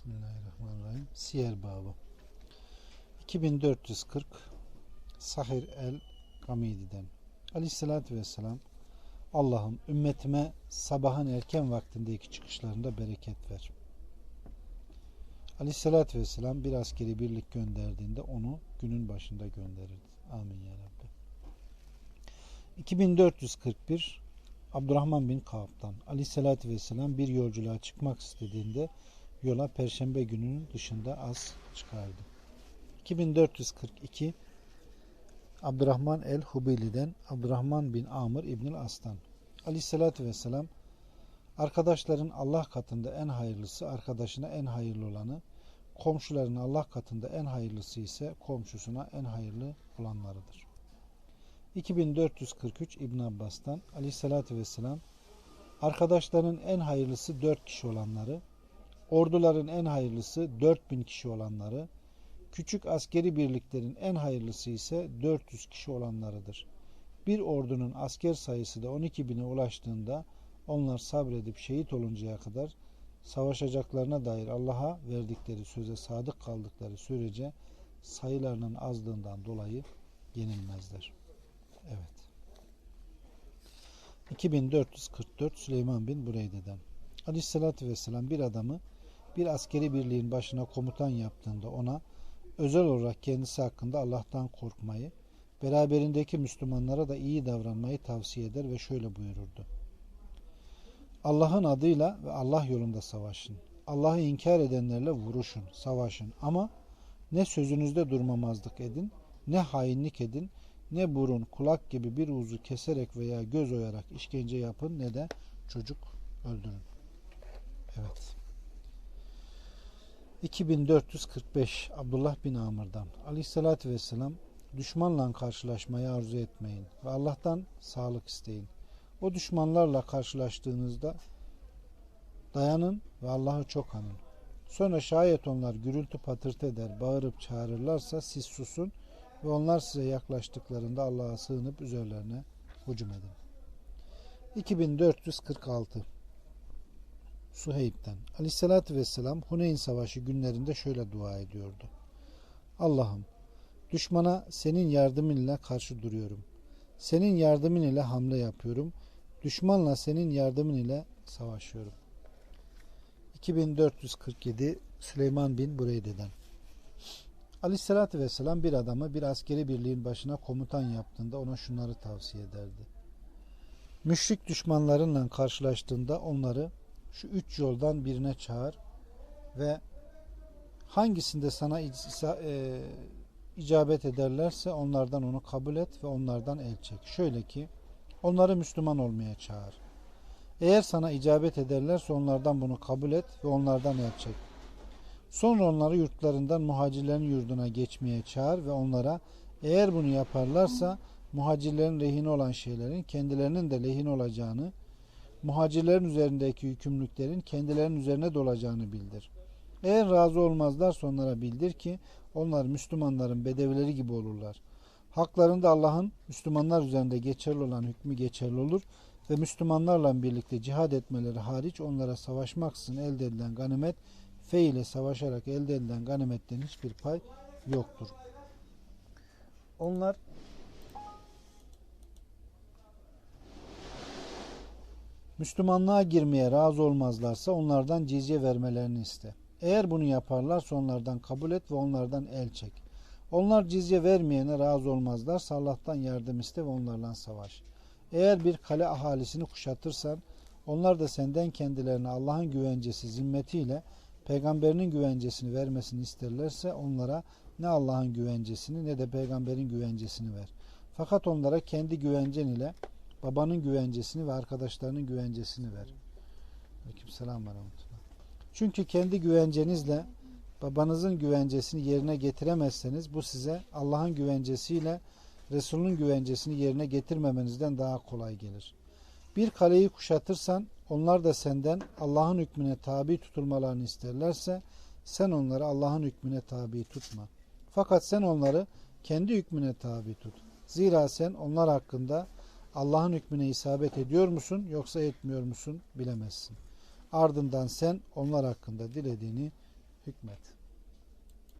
Bismillahirrahmanirrahim. Siyer babı. 2440 Sahir el Gamidi'den. Aleyhissalatü vesselam Allah'ım ümmetime sabahın erken vaktindeki çıkışlarında bereket ver. Aleyhissalatü vesselam bir askeri birlik gönderdiğinde onu günün başında gönderirdi. Amin ya Rabbi. 2441 Abdurrahman bin Kaab'dan Aleyhissalatü vesselam bir yolculuğa çıkmak istediğinde yola perşembe gününün dışında az çıkardı. 2442 Abdurrahman el-Hubili'den Abdurrahman bin Amr İbnül Aslan Aleyhissalatü vesselam arkadaşların Allah katında en hayırlısı arkadaşına en hayırlı olanı komşuların Allah katında en hayırlısı ise komşusuna en hayırlı olanlarıdır. 2443 İbn Abbas'tan Aleyhissalatü vesselam arkadaşların en hayırlısı dört kişi olanları orduların en hayırlısı 4000 kişi olanları, küçük askeri birliklerin en hayırlısı ise 400 kişi olanlarıdır. Bir ordunun asker sayısı da 12 bine ulaştığında onlar sabredip şehit oluncaya kadar savaşacaklarına dair Allah'a verdikleri söze sadık kaldıkları sürece sayılarının azlığından dolayı yenilmezler. Evet. 2444 Süleyman bin Bureyde'den Aleyhisselatü Vesselam bir adamı bir askeri birliğin başına komutan yaptığında ona özel olarak kendisi hakkında Allah'tan korkmayı, beraberindeki Müslümanlara da iyi davranmayı tavsiye eder ve şöyle buyururdu. Allah'ın adıyla ve Allah yolunda savaşın. Allah'ı inkar edenlerle vuruşun, savaşın ama ne sözünüzde durmamazlık edin, ne hainlik edin, ne burun, kulak gibi bir uzu keserek veya göz oyarak işkence yapın ne de çocuk öldürün. Evet. 2445 Abdullah bin Amr'dan Aleyhisselatü Vesselam düşmanla karşılaşmayı arzu etmeyin ve Allah'tan sağlık isteyin. O düşmanlarla karşılaştığınızda dayanın ve Allah'ı çok anın. Sonra şayet onlar gürültü patırtı eder, bağırıp çağırırlarsa siz susun ve onlar size yaklaştıklarında Allah'a sığınıp üzerlerine hücum edin. 2446 Suheyb'den. Aleyhissalatü vesselam Huneyn Savaşı günlerinde şöyle dua ediyordu. Allah'ım düşmana senin yardımınla karşı duruyorum. Senin yardımın ile hamle yapıyorum. Düşmanla senin yardımın ile savaşıyorum. 2447 Süleyman bin Bureyde'den. Aleyhissalatü vesselam bir adamı bir askeri birliğin başına komutan yaptığında ona şunları tavsiye ederdi. Müşrik düşmanlarınla karşılaştığında onları şu üç yoldan birine çağır ve hangisinde sana e, icabet ederlerse onlardan onu kabul et ve onlardan el çek. Şöyle ki onları Müslüman olmaya çağır. Eğer sana icabet ederlerse onlardan bunu kabul et ve onlardan el çek. Sonra onları yurtlarından muhacirlerin yurduna geçmeye çağır ve onlara eğer bunu yaparlarsa muhacirlerin lehine olan şeylerin kendilerinin de lehine olacağını muhacirlerin üzerindeki yükümlülüklerin kendilerinin üzerine dolacağını bildir. Eğer razı olmazlar onlara bildir ki onlar Müslümanların bedevileri gibi olurlar. Haklarında Allah'ın Müslümanlar üzerinde geçerli olan hükmü geçerli olur ve Müslümanlarla birlikte cihad etmeleri hariç onlara savaşmaksızın elde edilen ganimet fe ile savaşarak elde edilen ganimetten hiçbir pay yoktur. Onlar Müslümanlığa girmeye razı olmazlarsa onlardan cizye vermelerini iste. Eğer bunu yaparlarsa onlardan kabul et ve onlardan el çek. Onlar cizye vermeyene razı olmazlarsa Allah'tan yardım iste ve onlarla savaş. Eğer bir kale ahalisini kuşatırsan onlar da senden kendilerine Allah'ın güvencesi zimmetiyle peygamberinin güvencesini vermesini isterlerse onlara ne Allah'ın güvencesini ne de peygamberin güvencesini ver. Fakat onlara kendi güvencen ile babanın güvencesini ve arkadaşlarının güvencesini ver. Aleykümselam ve Çünkü kendi güvencenizle babanızın güvencesini yerine getiremezseniz bu size Allah'ın güvencesiyle Resul'ün güvencesini yerine getirmemenizden daha kolay gelir. Bir kaleyi kuşatırsan onlar da senden Allah'ın hükmüne tabi tutulmalarını isterlerse sen onları Allah'ın hükmüne tabi tutma. Fakat sen onları kendi hükmüne tabi tut. Zira sen onlar hakkında Allah'ın hükmüne isabet ediyor musun yoksa etmiyor musun bilemezsin. Ardından sen onlar hakkında dilediğini hükmet.